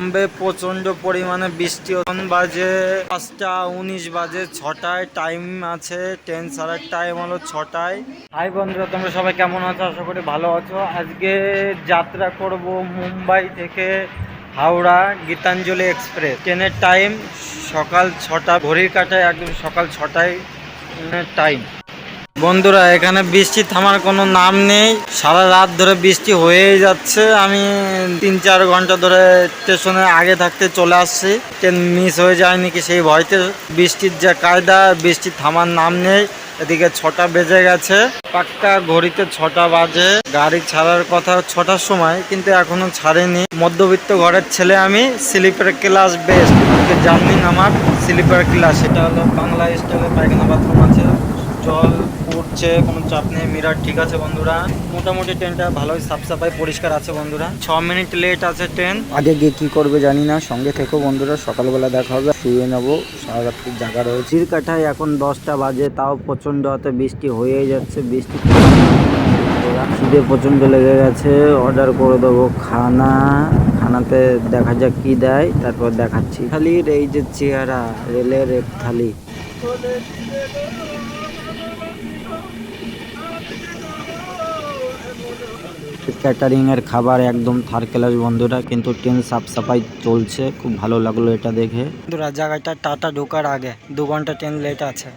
বোম্বে প্রচণ্ড পরিমাণে বৃষ্টি। বাজে পাঁচটা উনিশ, বাজে ছটায়। টাইম আছে ট্রেন ছাড়ার টাইম হলো ছটায়। হাই বন্ধুরা, তোমরা সবাই কেমন আছো? আশা করি ভালো আছো। আজকে যাত্রা করব মুম্বাই থেকে হাওড়া গীতাঞ্জলি এক্সপ্রেস। ট্রেনের টাইম সকাল ছটা, ঘড়ির কাটায় একদম সকাল ছটায় টাইম বন্ধুরা, এখানে বৃষ্টি থামার কোনো নাম নেই। সারা রাত ধরে বৃষ্টি হয়েই যাচ্ছে। আমি তিন চার ঘণ্টা ধরে স্টেশনে আগে থাকতে চলে আসছি। ট্রেন মিস হয়ে যায়নি কি সেই ভয়তে। বৃষ্টির যে কায়দা, বৃষ্টি থামার নাম নেই। এদিকে ছটা বেজে গেছে। পাক্কা ঘড়িতে ছটা বাজে। গাড়ি ছাড়ার কথা ছটার সময়, কিন্তু এখনও ছাড়েনি। মধ্যবিত্ত ঘরের ছেলে আমি, স্লিপার ক্লাস বেস্ট। জার্নি আমার, স্লিপার ক্লাস। সেটা হলো বাংলা স্টাইলে পায়খানা বাথরুম আছে। জল পড়ছে কোনো চাপ নেই মিরার ঠিক আছে বন্ধুরা। মোটামুটি ট্রেনটা ভালোই সাফ সাফাই পরিষ্কার আছে বন্ধুরা। ছ মিনিট লেট আছে ট্রেন আগে গিয়ে কি করবে জানি না সঙ্গে থেকো বন্ধুরা সকালবেলা দেখা হবে শুয়ে নেব সারা রাত্রির জায়গা রয়েছে। চিরকাঠায় এখন দশটা বাজে তাও প্রচণ্ড হাতে বৃষ্টি হয়েই যাচ্ছে বৃষ্টি খিদে প্রচণ্ড লেগে গেছে অর্ডার করে দেবো খানা খানাতে দেখা যাক কি দেয় তারপর দেখাচ্ছি। থালির এই যে চেহারা রেলের এক থালি। ক্যাটারিং এর খাবার একদম থার্ড ক্লাস বন্ধুরা, কিন্তু ট্রেন সাফ সাফাই চলছে, খুব ভালো লাগল এটা দেখে। বন্ধুরা, জায়গাটা টাটা ঢোকার আগে, দু ঘণ্টা ট্রেন লেট আছে।